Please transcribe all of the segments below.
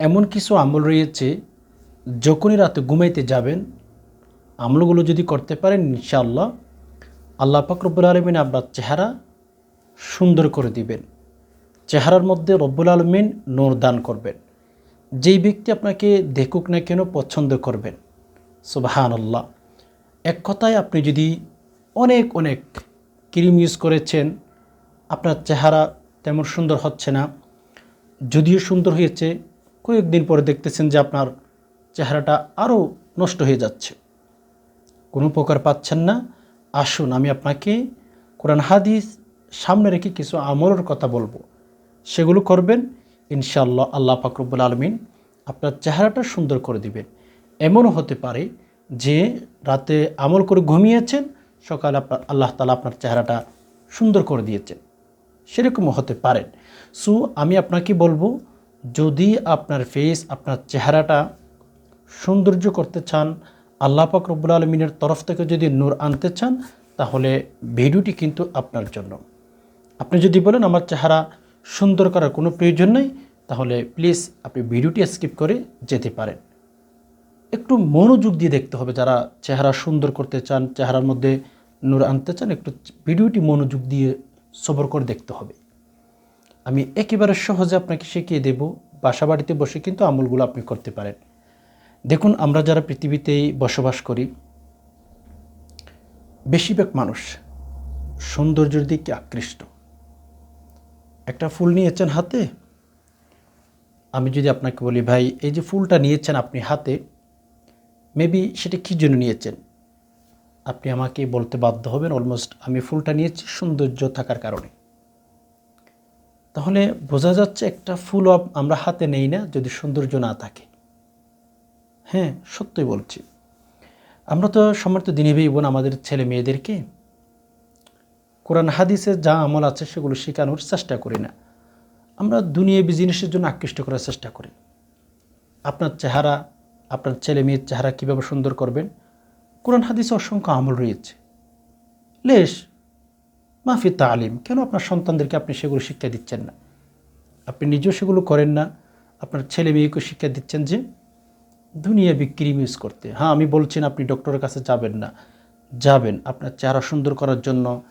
এমন কিছু আমল রয়েছে, যখনই রাতে ঘুমাইতে যাবেন, আমলগুলো যদি করতে পারেন, ইনশাআল্লাহ আল্লাহ পাক রব্বুল আলমিন আপনার চেহারা সুন্দর করে দিবেন। চেহারার মধ্যে রব্বুল আলমিন নূর দান করবেন। যেই ব্যক্তি আপনাকে দেখুক না কেন, পছন্দ করবেন। সুবাহান আল্লাহ এক কথায় আপনি যদি অনেক অনেক ক্রিম ইউজ করেছেন, আপনার চেহারা তেমন সুন্দর হচ্ছে না, যদিও সুন্দর হয়েছে কয়েকদিন পরে দেখতেছেন যে আপনার চেহারাটা আরও নষ্ট হয়ে যাচ্ছে। কোনো উপকার পাচ্ছেন না। আসুন, আমি আপনাকে কোরআন হাদিস সামনে রেখে কিছু আমলের কথা বলব। সেগুলো করবেন, ইনশাআল্লাহ আল্লাহ ফাকরুবুল আলমিন আপনার চেহারাটা সুন্দর করে দিবেন। এমনও হতে পারে যে রাতে আমল করে ঘুমিয়েছেন, সকালে আপনার আল্লাহ তালা আপনার চেহারাটা সুন্দর করে দিয়েছেন। সেরকমও হতে পারেন সো, আমি আপনাকে বলব যদি আপনার ফেস আপনার চেহারাটা সৌন্দর্য করতে চান, আল্লাহ পাক রব্বুল আলমিনের তরফ থেকে যদি নূর আনতে চান, তাহলে ভিডিওটি কিন্তু আপনার জন্য। আপনি যদি বলেন, আমার চেহারা সুন্দর করার কোনো প্রয়োজন নেই, তাহলে প্লিজ আপনি ভিডিওটি স্কিপ করে যেতে পারেন। একটু মনোযোগ দিয়ে দেখতে হবে, যারা চেহারা সুন্দর করতে চান, চেহারার মধ্যে নূর আনতে চান, একটু ভিডিওটি মনোযোগ দিয়ে সবর করে দেখতে হবে। আমি একেবারে সহজে আপনাকে শিখিয়ে দেব বাসা বাড়িতে বসে কিন্তু আমলগুলো আপনি করতে পারেন। দেখুন, আমরা যারা পৃথিবীতেই বসবাস করি, বেশিরভাগ মানুষ সৌন্দর্যের দিকে আকৃষ্ট। একটা ফুল নিয়েছেন হাতে? আমি যদি আপনাকে বলি, ভাই, এই যে ফুলটা নিয়েছেন আপনি হাতে, মেবি সেটা কী জন্য নিয়েছেন? আপনি আমাকে বলতে বাধ্য হবেন, অলমোস্ট আমি ফুলটা নিয়েছি সৌন্দর্য থাকার কারণে। তাহলে বোঝা যাচ্ছে একটা ফুলও আমরা হাতে নেই না, যদি সৌন্দর্য না থাকে। হ্যাঁ সত্যই বলছি। আমরা তো সমর্থ দিনে বোন আমাদের ছেলে মেয়েদেরকে, কোরআন হাদিসে যা আমল আছে সেগুলো শেখানোর চেষ্টা করি না। আমরা দুনিয়া বিজনেসের জন্য আকৃষ্ট করার চেষ্টা করি। আপনার চেহারা, আপনার ছেলে মেয়ের চেহারা কীভাবে সুন্দর করবেন? কোরআন হাদিসে অসংখ্য আমল রয়েছে। লেশ মাফি তালিম, কেন আপনার সন্তানদেরকে আপনি সেগুলো শিক্ষা দিচ্ছেন না? আপনি নিজেও সেগুলো করেন না। আপনার ছেলে মেয়েকে শিক্ষা দিচ্ছেন যে দুনিয়া বিক্রি ইউজ করতে। হ্যাঁ আমি বলছি আপনি ডক্টরের কাছে যাবেন না। যাবেন। আপনার চেহারা সুন্দর করার জন্য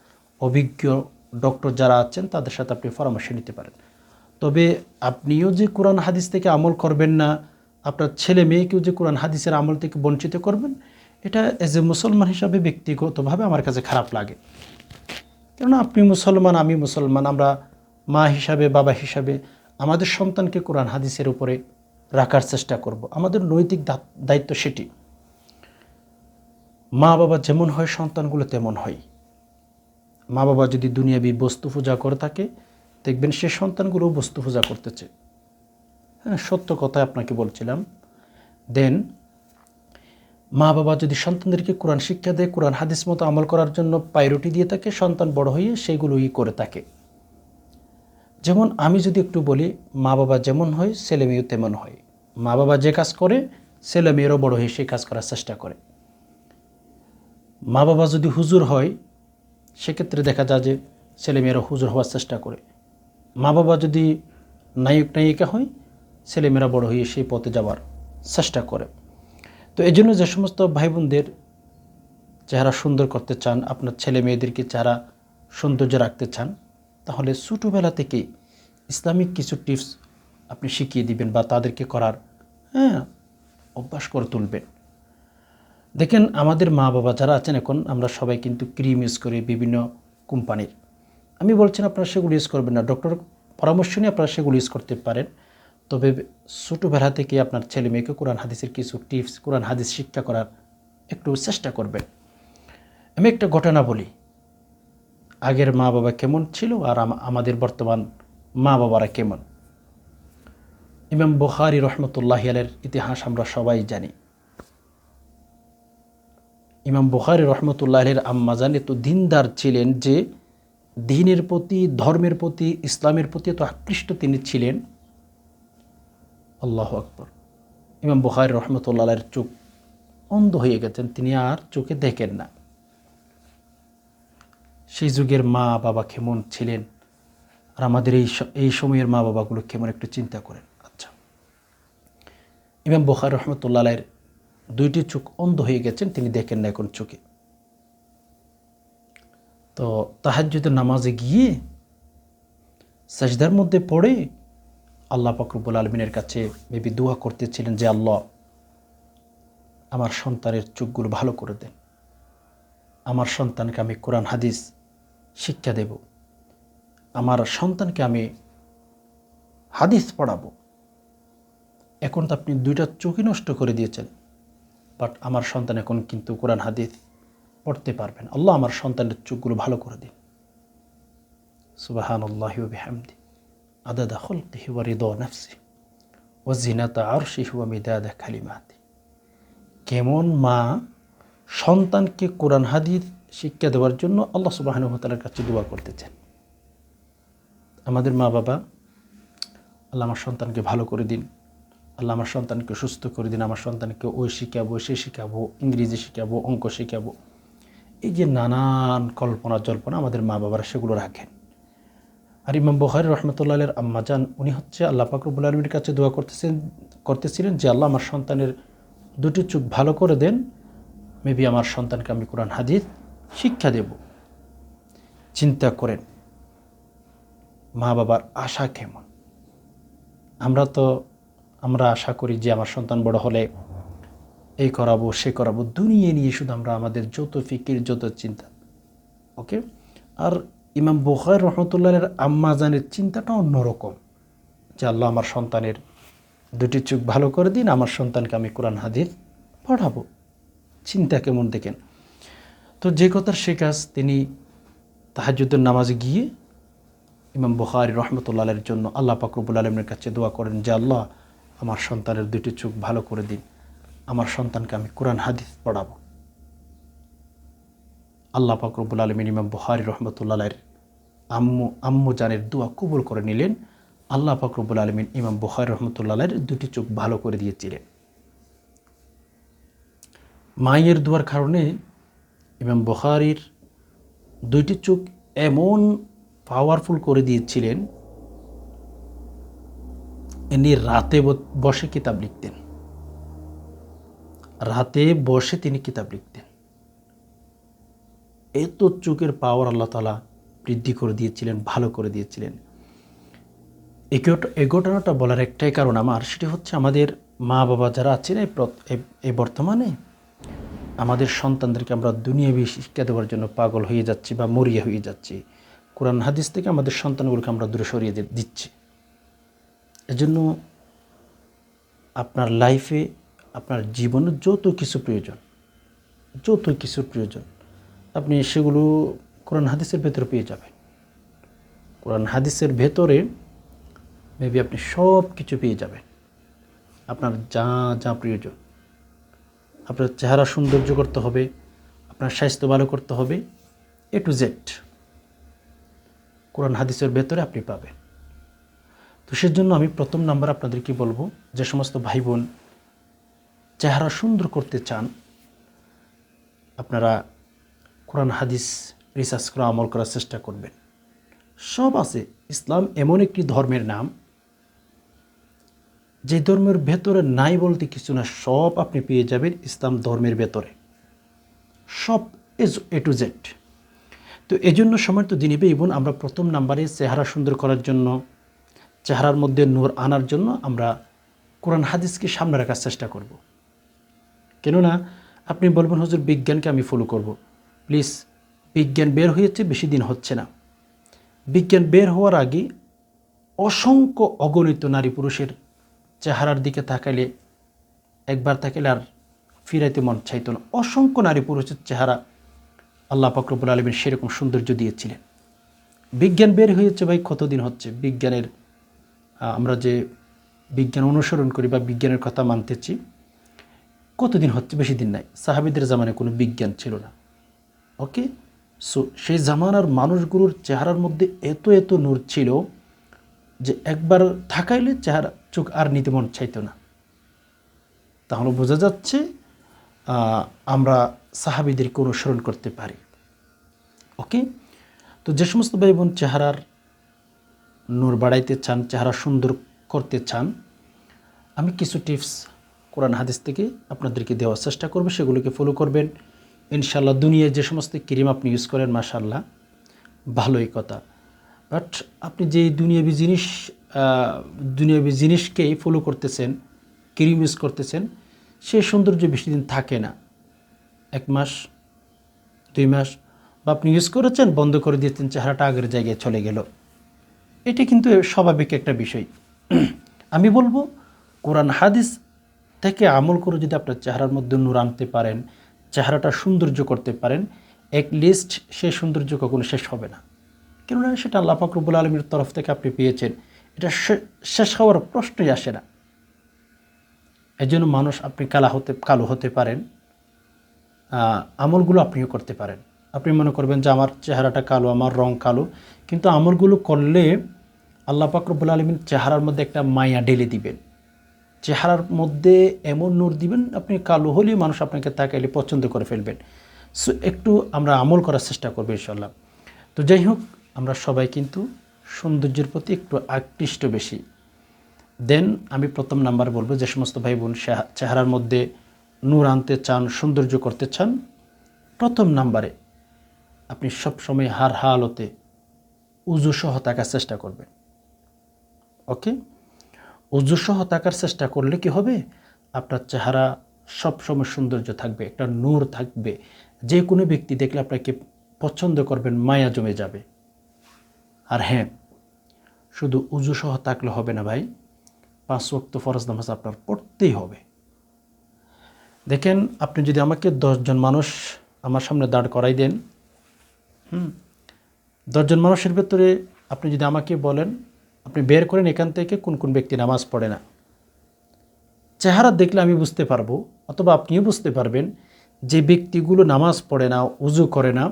অভিজ্ঞ ডক্টর যারা আছেন, তাদের সাথে আপনি পরামর্শ নিতে পারেন। তবে আপনিও যে কোরআন হাদিস থেকে আমল করবেন না, আপনার ছেলে মেয়েকেও যে কোরআন হাদিসের আমল থেকে বঞ্চিত করবেন, এটা এজ এ মুসলমান হিসাবে ব্যক্তিগতভাবে আমার কাছে খারাপ লাগে। কেননা আপনি মুসলমান, আমি মুসলমান, আমরা মা হিসাবে, বাবা হিসাবে আমাদের সন্তানকে কোরআন, হাদিসের উপরে রাখার চেষ্টা করব। আমাদের নৈতিক দায়িত্ব সেটি। মা বাবা যেমন হয়, সন্তানগুলো তেমন হয়। মা বাবা যদি দুনিয়াবি বস্তু পূজা করে থাকে, দেখবেন সে সন্তানগুলোও বস্তু পূজা করতেছে। হ্যাঁ সত্য কথা আপনাকে বলছিলাম। দেন মা বাবা যদি সন্তানদেরকে কোরআন শিক্ষা দেয়, কোরআন হাদিস মতো আমল করার জন্য পাইরুটি দিয়ে থাকে, সন্তান বড় হয়ে সেইগুলোই করে থাকে। যেমন আমি যদি একটু বলি, মা বাবা যেমন হয়, ছেলে মেয়েও তেমন হয়। মা বাবা যে কাজ করে, ছেলে মেয়েরও বড় হয়ে সেই কাজ করার চেষ্টা করে। মা বাবা যদি হুজুর হয়, সেক্ষেত্রে দেখা যায় যে ছেলে মেয়েরা হুজুর হওয়ার চেষ্টা করে। মা বাবা যদি নায়ক নায়িকা হয় ছেলেমেয়েরা বড় হয়ে সেই পথে যাওয়ার চেষ্টা করে। তো এই জন্য যে সমস্ত ভাই বোনদের চেহারা সুন্দর করতে চান, আপনার ছেলে মেয়েদেরকে চেহারা সৌন্দর্য রাখতে চান, তাহলে ছোটোবেলা থেকেই ইসলামিক কিছু টিপস আপনি শিখিয়ে দিবেন বা তাদেরকে করার হ্যাঁ অভ্যাস করে তুলবেন। দেখেন, আমাদের মা বাবা যারা আছেন এখন, আমরা সবাই কিন্তু ক্রিম ইউজ করি বিভিন্ন কোম্পানির। আমি বলছেন আপনারা সেগুলো ইউজ করবেন না, ডক্টর পরামর্শ নিয়ে আপনারা সেগুলো ইউজ করতে পারেন। তবে ছোটোবেলা থেকে আপনার ছেলে মেয়েকে কোরআন হাদিসের কিছু টিপস, কোরআন হাদিস শিক্ষা করার একটু চেষ্টা করবেন। আমি একটা ঘটনা বলি। আগের মা বাবা কেমন ছিল আর আমাদের বর্তমান মা বাবারা কেমন? ইমাম বুখারি রহমতুল্লাহ আলের ইতিহাস আমরা সবাই জানি। ইমাম বুখারি রহমতুল্লাহ আলের আম্মাজান তো দিনদার ছিলেন যে দিনের প্রতি, ধর্মের প্রতি, ইসলামের প্রতি এত আকৃষ্ট তিনি ছিলেন আল্লাহ আকবর। ইমাম বুখারি রহমতুল্লাহের চোখ অন্ধ হয়ে গেছেন, তিনি আর চোখে দেখেন না। সেই যুগের মা বাবা কেমন ছিলেন? আর আমাদের এই এই সময়ের মা বাবাগুলো কেমন একটু চিন্তা করেন। আচ্ছা। ইমাম বুখার রহমতুল্লাহের দুইটি চোখ অন্ধ হয়ে গেছেন, তিনি দেখেন না এখন চোখে। তো তাহাজ্জুদের নামাজে গিয়ে সাজদার মধ্যে পড়ে আল্লাহ ফকরবুল আলমিনের কাছে মেবি দোয়া করতেছিলেন যে, আল্লাহ, আমার সন্তানের চোখগুলো ভালো করে দেন। আমার সন্তানকে আমি কোরআন, হাদিস শিক্ষা দেব। আমার সন্তানকে আমি হাদিস পড়াবো। এখন তো আপনি দুইটা চোখই নষ্ট করে দিয়েছেন, বাট আমার সন্তান এখন কিন্তু কোরআন, হাদিস পড়তে পারবেন। আল্লাহ আমার সন্তানের চোখগুলো ভালো করে দিন। সুবাহান আল্লাহি বিহামদি। রিদা নাফসি ও জিনাতা আরশিহি ওয়া মিদাদা কালিমাতি কেমন মা সন্তানকে কোরআন হাদিস শিক্ষা দেওয়ার জন্য আল্লাহ সুবাহানুভতালার কাছে দোয়া করতেছেন। আমাদের মা বাবা, আল্লাহ আমার সন্তানকে ভালো করে দিন। আল্লাহ আমার সন্তানকে সুস্থ করে দিন। আমার সন্তানকে ওই শিখাবো, সে শিখাবো, ইংরেজি শিখাবো, অঙ্ক শিখাবো। এই যে নানান কল্পনা জল্পনা আমাদের মা বাবারা সেগুলো রাখেন। আর ইমাম বহারি রহমতুল্লাহের আম্মাজান উনি হচ্ছে আল্লাহ পাকরবুল আলমীর কাছে দোয়া করতেছেন, করতেছিলেন যে আল্লাহ আমার সন্তানের দুটি চোখ ভালো করে দেন, মেবি আমার সন্তানকে আমি কোরআন, হাদিস শিক্ষা দেব। চিন্তা করেন, মা বাবার আশা কেমন? আমরা তো, আমরা আশা করি যে আমার সন্তান বড় হলে এই করাবো, সে করাবো, দুনিয়া নিয়ে শুধু আমরা আমাদের যত ফিকির, যত চিন্তা, ওকে? আর ইমাম বুখার রহমতুল্লাহের আম্মাজানের চিন্তাটা অন্যরকম যে আল্লাহ আমার সন্তানের দুটি চোখ ভালো করে দিন, আমার সন্তানকে আমি কোরআন, হাদিস পড়াবো। চিন্তা কেমন দেখেন? তো যে কথার সে কাজ তিনি তাহাজুদ্দিন নামাজে গিয়ে ইমাম বুখারি রহমতুল্লাহের জন্য আল্লাহ পাকরবুল আলমের কাছে দোয়া করেন যে, আল্লাহ, আমার সন্তানের দুটি চোখ ভালো করে দিন, আমার সন্তানকে আমি কোরআন, হাদিস পড়াবো। আল্লাহ পাকরবুল আলমিন ইমাম বুহারি রহমতুল্লাহের আম্মু আম্মু জানের দোয়া কবুল করে নিলেন। আল্লাহ পাকরবুল আলমিন ইমাম বুহারি রহমতুল্লাহের দুটি চোখ ভালো করে দিয়েছিলেন। মায়ের দোয়ার কারণে ইমাম বুহারির দুইটি চোখ এমন পাওয়ারফুল করে দিয়েছিলেন ইনি রাতে বসে কিতাব লিখতেন। রাতে বসে তিনি কিতাব লিখতেন। এত চোখের পাওয়ার আল্লাহ তালা বৃদ্ধি করে দিয়েছিলেন, ভালো করে দিয়েছিলেন। এই ঘটনাটা বলার একটাই কারণ আমার, সেটি হচ্ছে আমাদের মা বাবা যারা আছেন এই বর্তমানে, আমাদের সন্তানদেরকে আমরা দুনিয়া শিক্ষা দেওয়ার জন্য পাগল হয়ে যাচ্ছি বা মরিয়া হয়ে যাচ্ছি। কোরআন হাদিস থেকে আমাদের সন্তানগুলোকে আমরা দূরে সরিয়ে দিচ্ছি। এজন্য আপনার লাইফে আপনার জীবনে যত কিছু প্রয়োজন, যত কিছু প্রয়োজন, আপনি সেগুলো কোরআন হাদিসের ভেতরে পেয়ে যাবেন। কোরআন হাদিসের ভেতরে মেবি আপনি সব কিছু পেয়ে যাবেন। আপনার যা যা প্রয়োজন। আপনার চেহারা সৌন্দর্য করতে হবে, আপনার স্বাস্থ্য ভালো করতে হবে এ টু জেড কোরআন হাদিসের ভেতরে আপনি পাবেন। তো সেজন্য আমি প্রথম নাম্বার আপনাদেরকে বলব, যে সমস্ত ভাই বোন চেহারা সুন্দর করতে চান, আপনারা কোরআন হাদিস রিসার্চ করা আমল করার চেষ্টা করবেন। সব আছে। ইসলাম এমন একটি ধর্মের নাম। যে ধর্মের ভেতরে নাই বলতে কিছু না, সব আপনি পেয়ে যাবেন ইসলাম ধর্মের ভেতরে। সব এজ এ টু জেড। তো এজন্য সময় তো দিনী বোন, আমরা প্রথম নাম্বারে চেহারা সুন্দর করার জন্য, চেহারার মধ্যে নূর আনার জন্য আমরা কোরআন হাদিসকে সামনে রাখার চেষ্টা করব। কেননা আপনি বলবেন, হুজুর, বিজ্ঞানকে আমি ফলো করব। প্লিজ বিজ্ঞান বের হয়েছে, বেশি দিন হচ্ছে না। বিজ্ঞান বের হওয়ার আগে অসংখ্য অগণিত নারী পুরুষের চেহারার দিকে তাকাইলে একবার তাকাইলে আর ফিরাইতে মন চাইত না। অসংখ্য নারী পুরুষের চেহারা আল্লাহ ফকরবুল আলমীর সেরকম সৌন্দর্য দিয়েছিলেন। বিজ্ঞান বের হয়েছে ভাই, কতদিন হচ্ছে? বিজ্ঞানের আমরা যে বিজ্ঞান অনুসরণ করি বা বিজ্ঞানের কথা মানতেছি, কতদিন হচ্ছে? বেশি দিন নাই। সাহাবিদের জামানে কোনো বিজ্ঞান ছিল না। ওকে? সো সেই জামানার মানুষগুলোর চেহারার মধ্যে এত এত নূর ছিল যে একবার থাকাইলে চেহারা চোখ আর নিতে মন চাইতো না। তাহলে বোঝা যাচ্ছে আমরা সাহাবিদেরকে অনুসরণ করতে পারি। ওকে তো যে সমস্ত ভাই বোন চেহারার নূর বাড়াইতে চান, চেহারা সুন্দর করতে চান, আমি কিছু টিপস কোরআন হাদিস থেকে আপনাদেরকে দেওয়ার চেষ্টা করবে। সেগুলোকে ফলো করবেন। ইনশাল্লাহ দুনিয়ায় যে সমস্ত ক্রিম আপনি ইউজ করেন মাশাল্লাহ ভালোই কথা। বাট আপনি যে দুনিয়াবি জিনিস দুনিয়াবি জিনিসকেই ফলো করতেছেন ক্রিম ইউজ করতেছেন, সে সৌন্দর্য বেশি দিন থাকে না। এক মাস, দুই মাস, বা আপনি ইউজ করেছেন, বন্ধ করে দিয়েছেন, চেহারাটা আগের জায়গায় চলে গেল। এটা কিন্তু স্বাভাবিক একটা বিষয়। আমি বলব, কোরআন হাদিস থেকে আমল করে যদি আপনার চেহারার মধ্যে নূর আনতে পারেন চেহারাটা সৌন্দর্য করতে পারেন এক লিস্ট সেই সৌন্দর্য কখনো শেষ হবে না। কেননা সেটা আল্লাহ ফাকরুবুল আলমীর তরফ থেকে আপনি পেয়েছেন। এটা শেষ হওয়ার প্রশ্নই আসে না। এই জন্য মানুষ আপনি কালা হতে, কালো হতে পারেন আমলগুলো আপনিও করতে পারেন। আপনি মনে করবেন যে আমার চেহারাটা কালো, আমার রং কালো, কিন্তু আমলগুলো করলে আল্লাহ পাকরবুল আলমিন চেহারার মধ্যে একটা মায়া ঢেলে দিবেন। চেহারার মধ্যে এমন নূর দিবেন, আপনি কালো হলেই মানুষ আপনাকে তাকাইলে পছন্দ করে ফেলবেন। সো, একটু আমরা আমল করার চেষ্টা করব ইনশাল্লাহ তো যাই হোক, আমরা সবাই কিন্তু সৌন্দর্যের প্রতি একটু আকৃষ্ট বেশি। দেন আমি প্রথম নাম্বার বলব, যে সমস্ত ভাই বোন চেহারার মধ্যে নূর আনতে চান, সৌন্দর্য করতে চান, প্রথম নাম্বারে আপনি সবসময় হার হালতে উজু সহ থাকার চেষ্টা করবেন। ওকে? উজু সহ থাকার চেষ্টা করলে কি হবে? আপনার চেহারা সবসময় সৌন্দর্য থাকবে, একটা নূর থাকবে। যে কোনো ব্যক্তি দেখলে আপনাকে পছন্দ করবেন, মায়া জমে যাবে। আর হ্যাঁ শুধু উজু সহ থাকলে হবে না ভাই, পাঁচ ওয়াক্ত ফরজ নামাজ আপনার পড়তেই হবে। দেখেন, আপনি যদি আমাকে দশজন মানুষ আমার সামনে দাঁড় করাই দেন, হুম, দশজন মানুষের ভেতরে আপনি যদি আমাকে বলেন আপনি বের করেন এখান থেকে কোন কোন ব্যক্তি নামাজ পড়ে না। চেহারা দেখলে আমি বুঝতে পারব, অথবা আপনিও বুঝতে পারবেন যে ব্যক্তিগুলো নামাজ পড়ে না, উজু করে না,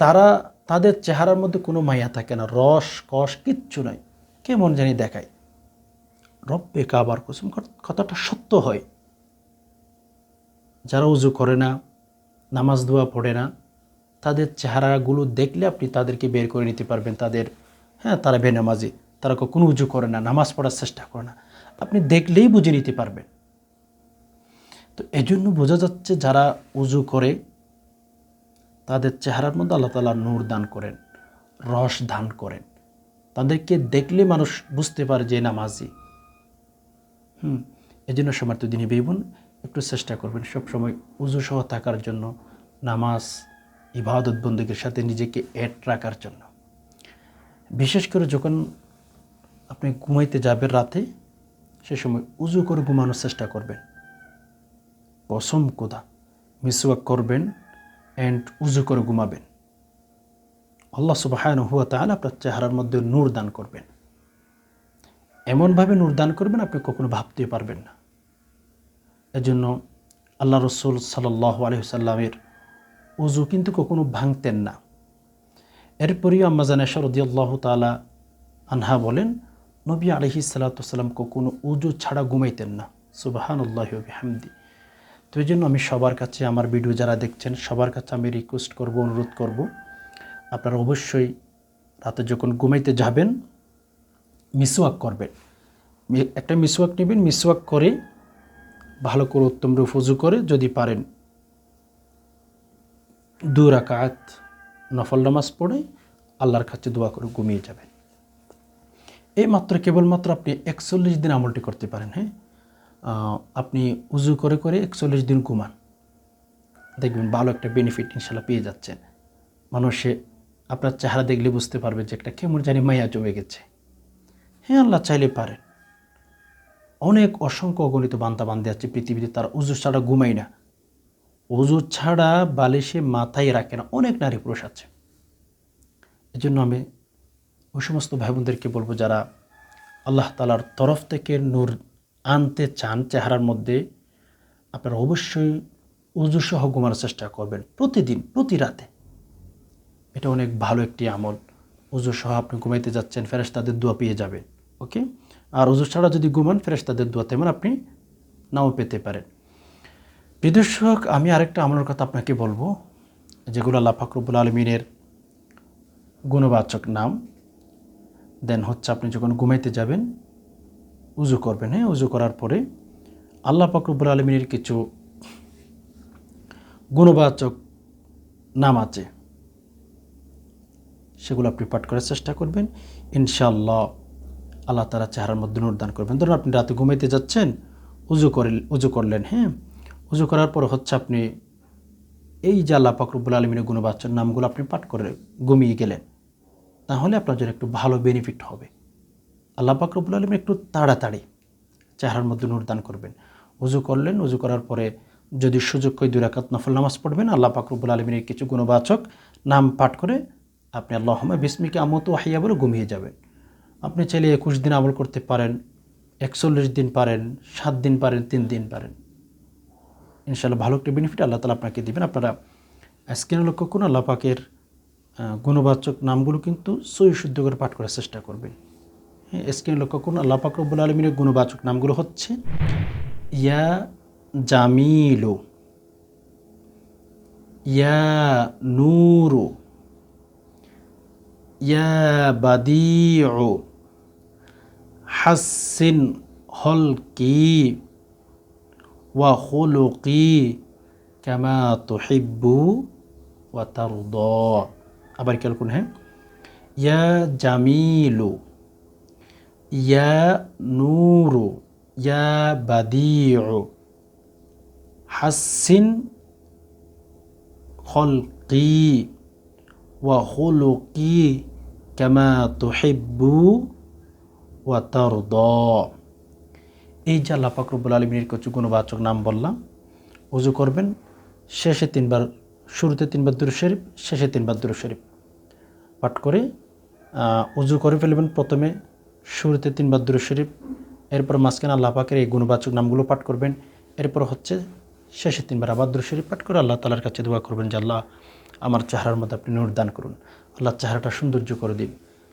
তারা তাদের চেহারার মধ্যে কোনো মায়া থাকে না, রস, কষ কিচ্ছু নাই। কেমন জানি দেখায়। রব্বে কাবার কুসুম কথাটা সত্য হয়। যারা উজু করে না, নামাজ দোয়া পড়ে না, তাদের চেহারাগুলো দেখলে আপনি তাদেরকে বের করে নিতে পারবেন, তাদের হ্যাঁ তারা বেনামাজি, তারা কোনো উজু করে না, নামাজ পড়ার চেষ্টা করে না। আপনি দেখলেই বুঝে নিতে পারবেন। তো এই জন্য বোঝা যাচ্ছে যারা উজু করে, তাদের চেহারার মধ্যে আল্লাহ তালা নূর দান করেন, রস দান করেন। তাদেরকে দেখলে মানুষ বুঝতে পারে যে নামাজি। হুম এই জন্য সমর্থ দিনী বেবুন একটু চেষ্টা করবেন সবসময় উজু সহ থাকার জন্য, নামাজ, ইবাদত বন্দুকের সাথে নিজেকে অ্যাড রাখার জন্য। বিশেষ করে যখন আপনি ঘুমাইতে যাবেন রাতে, সে সময় উজু করে ঘুমানোর চেষ্টা করবেন। কসম কোদা, মিসওয়াক করবেন অ্যান্ড উজু করে ঘুমাবেন। আল্লাহ সুবাহায়ন হুয়া তাহলে আপনার চেহারার মধ্যে নূর দান করবেন। এমনভাবে নূর দান করবেন আপনি কখনো ভাবতে পারবেন না। এজন্য আল্লাহ রসুল সাল্লাহ আলহিসাল্লামের উজু কিন্তু কখনো ভাঙতেন না। এরপরেও আম্মাজান এশরদি আল্লাহ তালা আনহা বলেন, নবী আলহি সাল্লাতাম কখনো উজু ছাড়া ঘুমাইতেন না। সুবাহান আল্লাহ হামদি তো এই জন্য আমি সবার কাছে আমার ভিডিও যারা দেখছেন, সবার কাছে আমি রিকোয়েস্ট করব, অনুরোধ করব, আপনারা অবশ্যই রাতে যখন ঘুমাইতে যাবেন, মিসওয়াক করবেন। একটা মিসওয়াক নেবেন, মিসওয়াক করে ভালো করে উত্তম রূপ উজু করে যদি পারেন, দু রাকাত নফল নামাজ পড়ে আল্লাহর কাছে দোয়া করে ঘুমিয়ে যাবেন। এই মাত্র কেবলমাত্র আপনি একচল্লিশ দিন আমলটি করতে পারেন হ্যাঁ? আপনি উজু করে করে একচল্লিশ দিন ঘুমান। দেখবেন ভালো একটা বেনিফিট ইনশাল্লাহ পেয়ে যাচ্ছেন। মানুষে আপনার চেহারা দেখলে বুঝতে পারবে যে একটা কেমন জানি মায়া জমে গেছে। হ্যাঁ আল্লাহ চাইলে পারেন। অনেক অসংখ্য অগণিত বান্তা বান্ধে আছে পৃথিবীতে, তারা উজু ছাড়া ঘুমাই না। উজু ছাড়া বালিশে মাথায় রাখে না। অনেক নারী পুরুষ আছে। এজন্য আমি ওই সমস্ত ভাই বোনদেরকে বলব যারা আল্লাহ তালার তরফ থেকে নূর আনতে চান চেহারার মধ্যে, আপনারা অবশ্যই সহ ঘুমানোর চেষ্টা করবেন প্রতিদিন, প্রতি রাতে। এটা অনেক ভালো একটি আমল। সহ আপনি ঘুমাইতে যাচ্ছেন ফেরেস তাদের দোয়া পেয়ে যাবেন, ওকে? আর উজু ছাড়া যদি ঘুমান ফেরেস তাদের দোয়া তেমন আপনি নাও পেতে পারেন। বিদর্শক, আমি আরেকটা আমলের কথা আপনাকে বলব, যেগুলো আল্লাহ ফাকরুবুল আলমিনের গুণবাচক নাম। দেন হচ্ছে আপনি যখন ঘুমাইতে যাবেন, উজু করবেন হ্যাঁ উজু করার পরে আল্লাহ পাকরবুল আলমিনের কিছু গুণবাচক নাম আছে। সেগুলো আপনি পাঠ করার চেষ্টা করবেন। ইনশাআল্লাহ আল্লাহ তারা চেহারার মধ্যে নূর করবেন। ধরুন আপনি রাতে ঘুমাইতে যাচ্ছেন, উজু করে উজু করলেন হ্যাঁ উজু করার পর হচ্ছে আপনি এই যে আল্লাহ পাকরবুল আলমিনের গুণবাচক নামগুলো আপনি পাঠ করে ঘুমিয়ে গেলেন, তাহলে আপনার জন্য একটু ভালো বেনিফিট হবে। আল্লাহ পাকরবুল আলমিন একটু তাড়াতাড়ি চেহারার মধ্যে নূর দান করবেন। উজু করলেন, উজু করার পরে যদি সুযোগ কই দুরাকাত নফল নামাজ পড়বেন, আল্লাহ পাকরবুল আলমিনের কিছু গুণবাচক নাম পাঠ করে আপনি আল্লাহ বিস্মিকে আমত হাইয়া বলে ঘুমিয়ে যাবেন। আপনি চাইলে একুশ দিন আমল করতে পারেন, একচল্লিশ দিন পারেন, সাত দিন পারেন, তিন দিন পারেন। ইনশাল্লাহ ভালো একটা বেনিফিট আল্লাহ তালা আপনাকে দেবেন। আপনারা স্ক্রিনে লক্ষ্য করুন আল্লাহ পাকের গুণবাচক নামগুলো কিন্তু সই শুদ্ধ করে পাঠ করার চেষ্টা করবেন। হ্যাঁ স্ক্রিনে লক্ষ্য করুন আল্লাহ পাক রব্বুল আলমিনের গুণবাচক নামগুলো হচ্ছে, ইয়া জামিলু, ইয়া নূরু, ইয়া বাদিউ, হাসিন হলকি। ওয়া খুলুকি কামা তুহিব্বু ওয়া তারদা আবার খেয়াল করুন হ্যাঁ ইয়া জামিলু ইয়া নূরু ইয়া বাদিউ হাসিন খলকি ওয়া খুলুকি কামা তুহিব্বু ওয়া তারদা এই যে আল্লাহ পাকরবুল আলমিনের কিছু গুণবাচক নাম বললাম উজু করবেন, শেষে তিনবার, শুরুতে তিনবার দুরু শরীফ, শেষে তিনবার দুরু শরীফ। পাঠ করে উজু করে ফেলবেন প্রথমে, শুরুতে তিনবার দুরু শরীফ, এরপর মাঝখানে আল্লাহ পাকের এই গুণবাচক নামগুলো পাঠ করবেন, এরপর হচ্ছে শেষে তিনবার আবার দুরু শরীফ পাঠ করে আল্লাহ তালার কাছে দোয়া করবেন যে আল্লাহ আমার চেহারার মধ্যে আপনি নূর দান করুন, আল্লাহ চেহারাটা সৌন্দর্য করে দিন।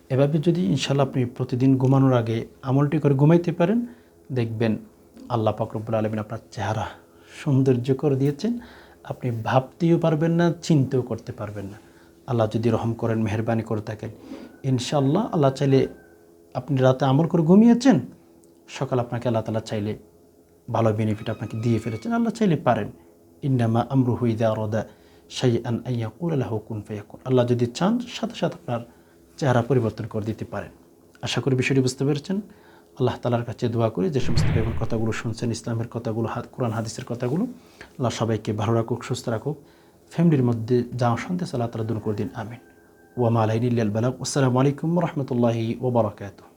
এভাবে যদি ইনশাল্লাহ আপনি প্রতিদিন ঘুমানোর আগে আমলটি করে ঘুমাইতে পারেন দেখবেন আল্লাহ পাকরবুল আলমিন আপনার চেহারা সৌন্দর্য করে দিয়েছেন। আপনি ভাবতেও পারবেন না, চিনতেও করতে পারবেন না। আল্লাহ যদি রহম করেন, মেহরবানি করে থাকেন। ইনশাল্লাহ আল্লাহ চাইলে আপনি রাতে আমল করে ঘুমিয়েছেন, সকাল আপনাকে আল্লাহ তালা চাইলে ভালো বেনিফিট আপনাকে দিয়ে ফেলেছেন, আল্লাহ চাইলে পারেন। ইন্নামা আমরু হুইদা রদা সাই আন আইয়াকুল আল্লাহ কুন ফাইয়াকুন আল্লাহ যদি চান, সাথে সাথে আপনার চেহারা পরিবর্তন করে দিতে পারেন। আশা করি বিষয়টি বুঝতে পেরেছেন। আল্লাহ তালার কাছে দোয়া করি যে সমস্ত ভাইবোন কথাগুলো শুনছেন, ইসলামের কথাগুলো, হাত, কোরআন, হাদিসের কথাগুলো, আল্লাহ সবাইকে ভালো রাখুক, সুস্থ রাখুক। ফ্যামিলির মধ্যে যা অশান্তি আছে আল্লাহ তালা দূর করে দিন, আমিন। ওয়ামা আলাইনিল্লাল বালাক আসসালামু আলাইকুম রহমতুল্লাহি ওবরাকাতুহ